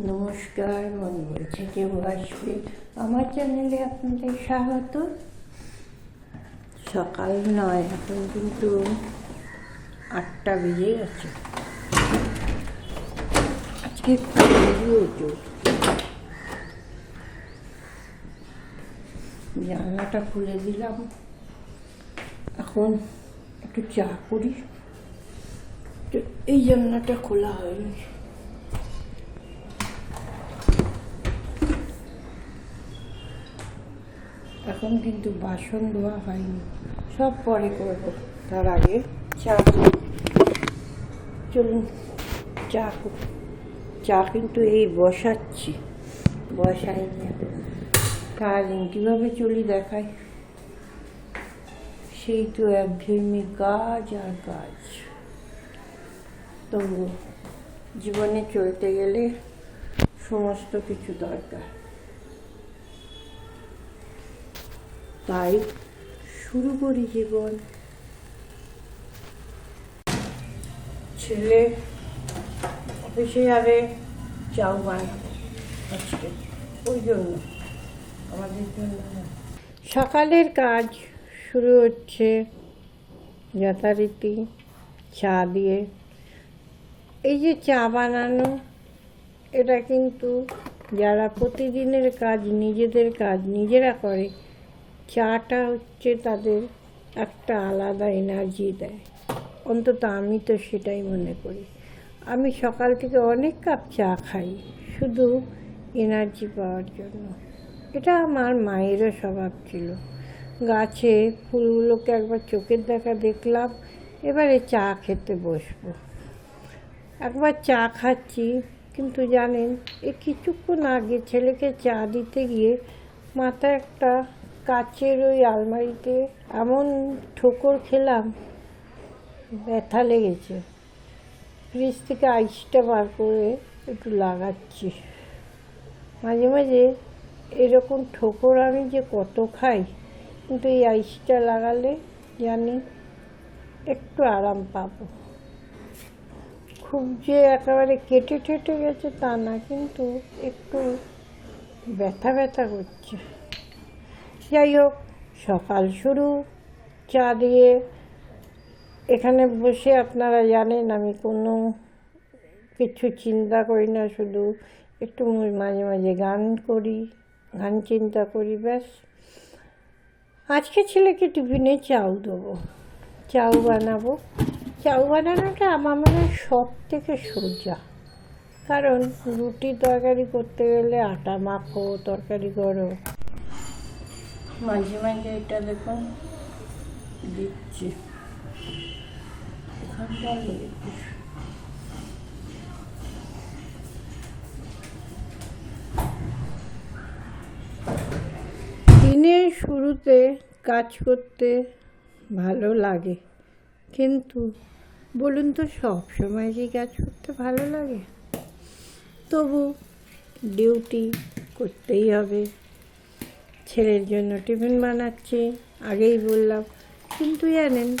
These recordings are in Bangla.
নমস্কার, মন বলছে কেউ আসবে। আমার চ্যানেলে আপনাদের স্বাগত। সকাল নয়, এখন কিন্তু আটটা বেজে গেছে। আজকে পুজো জানলাটা খুলে দিলাম। এখন একটু চা করি। তো এই জানলাটা খোলা হয়নি। এখন কিন্তু বাসন ধোয়া হয়নি। সব পরে করব। তার আগে চা চলুন, চা চা কিন্তু এই বসাচ্ছি। বসাইনি সারাদিন কীভাবে চলি দেখাই। সেই তো একঘেয়েমি কাজ আর কাজ। তবু জীবনে চলতে গেলে সমস্ত কিছু দরকার। তাই শুরু করি জীবন। ছেলে, অফিসে যাবে চাউ বানাবো আজকে। ওই জন্য। আমাদের জন্য সকালের কাজ শুরু হচ্ছে। যথারীতি চা দিয়ে। এই যে চা বানানো, এটা কিন্তু যারা প্রতিদিনের কাজ, নিজেদের কাজ, নিজেরা করে চাটা হচ্ছে তাদের একটা আলাদা এনার্জি দেয়। অন্তত আমি তো সেটাই মনে করি। আমি সকাল থেকে অনেক কাপ চা খাই, শুধু এনার্জি পাওয়ার জন্য। এটা আমার মায়েরও স্বভাব ছিল। গাছে ফুলগুলোকে একবার চোখের দেখা দেখলাম, এবারে চা খেতে বসবো। একবার চা খাচ্ছি, কিন্তু জানেন এই কিছুক্ষণ আগে ছেলেকে চা দিতে গিয়ে মাথায় একটা কাচের ওই আলমারিতে এমন ঠোকর খেলাম, ব্যথা লেগেছে। ফ্রিজ থেকে আইসটা বার করে একটু লাগাচ্ছি। মাঝে মাঝে এরকম ঠোকর আমি যে কত খাই, কিন্তু এই আইসটা লাগালে জানি একটু আরাম পাবো। খুব যে একেবারে কেটে টেটে গেছে তা না, কিন্তু একটু ব্যথা ব্যথা করছে। যাই হোক, সকাল শুরু। চা দিয়ে এখানে বসে আপনারা জানেন, আমি কোনো কিছু চিন্তা করি না, শুধু একটু মাঝে মাঝে গান করি, গান চিন্তা করি, ব্যাস। আজকে ছেলেকে টিফিনে চাউ দেবো। চাউ বানাবো। চাউ বানানোটা আমার মনে সব থেকে সোজা। কারণ রুটি তরকারি করতে গেলে আটা মাখো, তরকারি করো। মাঝে মাঝে এটা দেখুন, দিচ্ছি। দিনের শুরুতে কাজ করতে ভালো লাগে, কিন্তু বলুন তো সব সময় কি কাজ করতে ভালো লাগে? তবু ডিউটি করতেই হবে। ছেলের জন্য টিফিন বানাচ্ছি, আগেই বললাম, কিন্তু জানেন,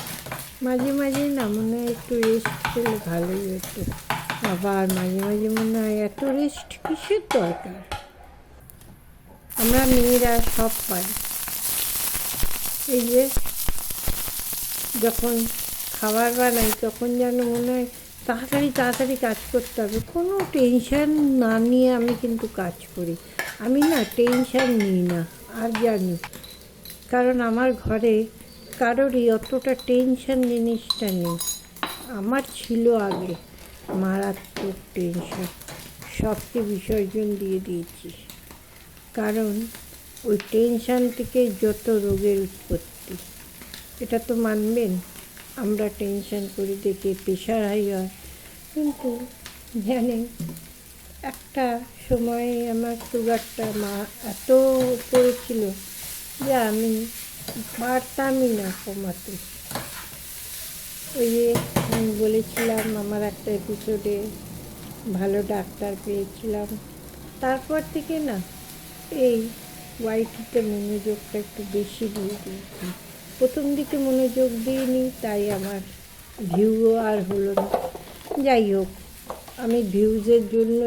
মাঝে মাঝে না মনে হয় একটু রেস্ট পেলে ভালোই হতো। আবার মাঝে মাঝে মনে হয় এত রেস্ট কিসের দরকার? আমরা মেয়েরা সব পাই। এই যে, যখন খাবার বানাই, তখন যেন মনে হয় তাড়াতাড়ি তাড়াতাড়ি কাজ করতে হবে। কোনো টেনশন না নিয়ে আমি কিন্তু কাজ করি। আমি না টেনশন নিই না, আর জানি। কারণ আমার ঘরে কারোরই অতটা টেনশন জিনিসটা নেই। আমার ছিল আগে মারাত্মক টেনশন সবকে বিসর্জন দিয়ে দিয়েছি। কারণ ওই টেনশন থেকে যত রোগের উৎপত্তি, এটা তো মানবেন, আমরা টেনশন করে দেখে প্রেশার হাই হয়। কিন্তু জানেন একটা সময়ে আমার সুগারটা মা এত উপরে ছিল যে আমি পারতামই না কমাতে ওই যে আমি বলেছিলাম, আমার একটা এপিসোডে ভালো ডাক্তার পেয়েছিলাম। তারপর থেকে না এই ওয়াইটিতে মনোযোগটা একটু বেশি দিয়ে দিয়েছি। প্রথম দিকে মনোযোগ দিইনি, তাই আমার ভিউও আর হলো না। যাই হোক আমি ভিউজের জন্য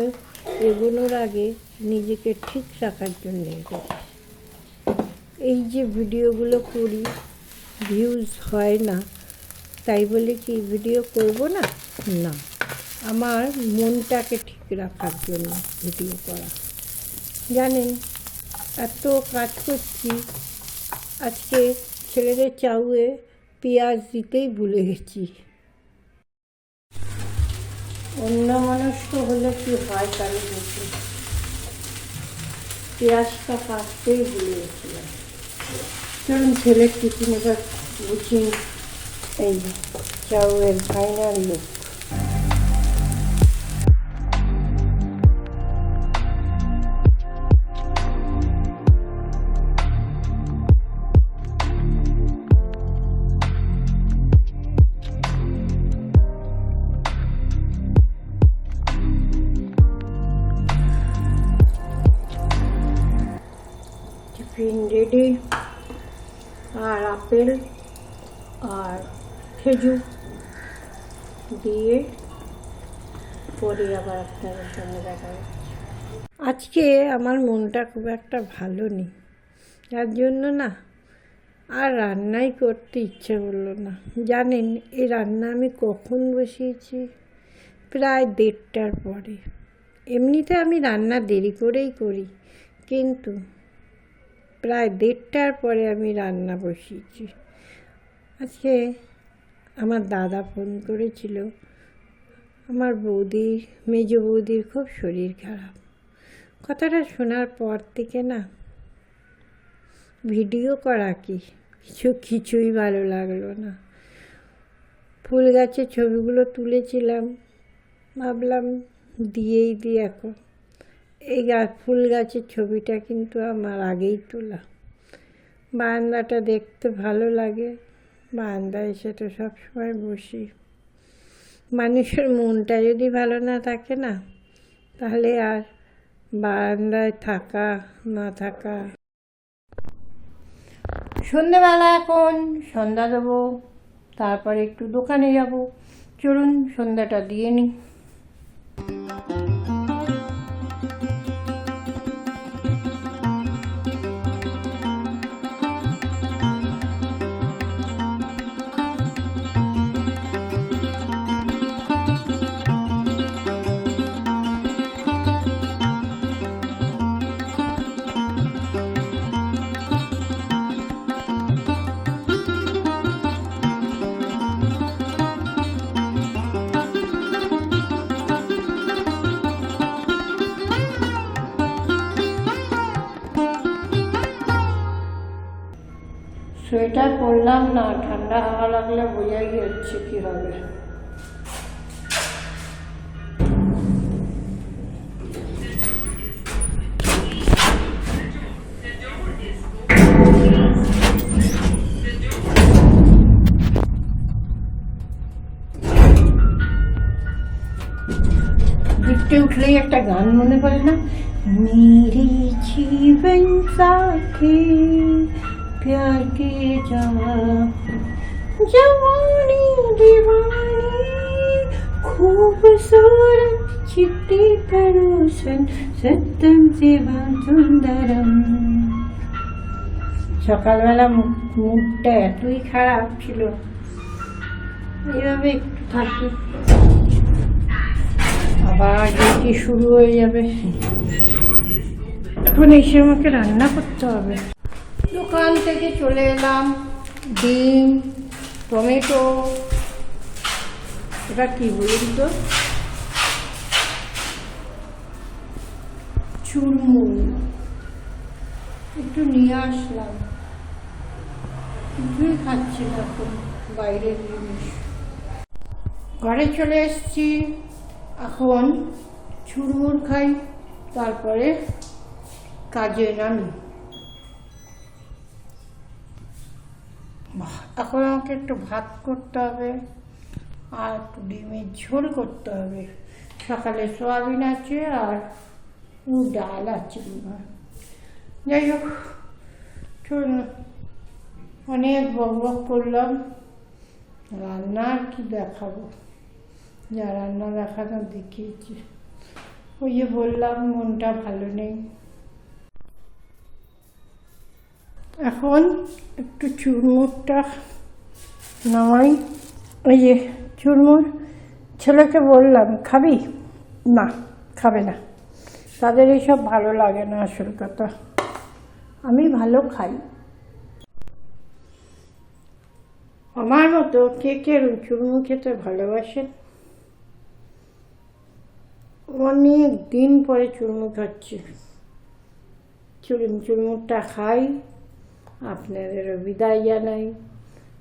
এগোনোর আগে নিজেকে ঠিক রাখার জন্য এগোচ্ছি। এই যে ভিডিওগুলো করি, ভিউজ হয় না, তাই বলে কি ভিডিও করব না? না। আমার মনটাকে ঠিক রাখার জন্য ভিডিও করা। জানেন, এত কাজ করছি, আজকে ছেলেদের চাউয়ে পেঁয়াজ দিতেই ভুলে গেছি। অন্য মনস্ক হলে কি হয় তাহলে দেখি পেঁয়াজটা কাটতেই ভুলে গেছিলাম। চলুন, ছেলের টিফিন এবার বুঝি এই চাউয়ের ফাইনাল লুক রেডি আর আপেল, আর খেজুর দিয়ে পরে আবার আপনাদের সঙ্গে দেখা আজকে আমার মনটা খুব একটা ভালো নেই। যার জন্য না, আর রান্নাই করতে ইচ্ছে করল না। জানেন এই রান্না আমি কখন বসিয়েছি? প্রায় দেড়টার পরে। এমনিতে আমি রান্না দেরি করেই করি, কিন্তু প্রায় দেড়টার পরে আমি রান্না বসিয়েছি। আজকে আমার দাদা ফোন করেছিল। আমার বৌদির, মেজ বৌদির খুব শরীর খারাপ। কথাটা শোনার পর থেকে না ভিডিও করা কি? কিছু, কিছুই ভালো লাগল না। ফুল গাছের ছবিগুলো তুলেছিলাম। ভাবলাম দিয়েই দিই এখন। এই ফুল গাছের ছবিটা কিন্তু আমার আগেই তোলা। বারান্দাটা দেখতে ভালো লাগে। বারান্দায় এসে তো সবসময় বসি। মানুষের মনটা যদি ভালো না থাকে না, তাহলে আর বারান্দায় থাকা, না থাকা। সন্ধেবেলা এখন সন্ধ্যা দেবো, তারপরে একটু দোকানে যাব। চলুন সন্ধ্যাটা দিয়ে নিই। সোয়েটার পরলাম না, ঠান্ডা হাওয়া লাগলে বোঝাই যাচ্ছে কি হবে লিফটে উঠলেই একটা গান মনে পড়ে না? মেরি জীবন সাথী प्यार के जवाब जवानी दीवानी खूबसूरत चिट्टी परोसन सत्यम सेवा সুন্দরম সকালবেলা মুখ- মুডটা এতই খারাপ ছিল এইভাবে একটু থাকি আবার ডিউটি শুরু হয়ে যাবে এখন এসে আমাকে রান্না করতে হবে দোকান থেকে চলে এলাম। ডিম, টমেটো। এটা কি বলুন তো চুরমুর। একটু নিয়ে আসলাম। কিছুই খাচ্ছি না এখন বাইরের জিনিস। ঘরে চলে এসেছি। এখন চুরমুর খাই, তারপরে কাজে নামি। এখন আমাকে একটু ভাত করতে হবে আর একটু ডিমের ঝোল করতে হবে। সকালে সোয়াবিন আছে আর ডাল আছে যাই হোক অনেক বক বক করলাম। রান্না আর কি দেখাবো? যা রান্না দেখানো দেখিয়েছি। ওই যে বললাম, মনটা ভালো নেই। এখন একটু চুরমুরটা নামাই। ওই যে চুরমুর ছেলেকে বললাম, খাবি? না, খাবে না। তাদের এইসব ভালো লাগে না আসল কথা। আমি ভালো খাই। আমার মতো কে কে চুরমু খেতে ভালোবাসেন অনেক দিন পরে চুরমু খাচ্ছি। চুরুম চুরমুরটা খাই। আপনাদেরও বিদায় জানাই।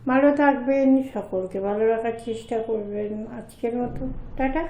ভালো থাকবেন সকলকে ভালো রাখার চেষ্টা করবেন আজকের মতো। টাটা।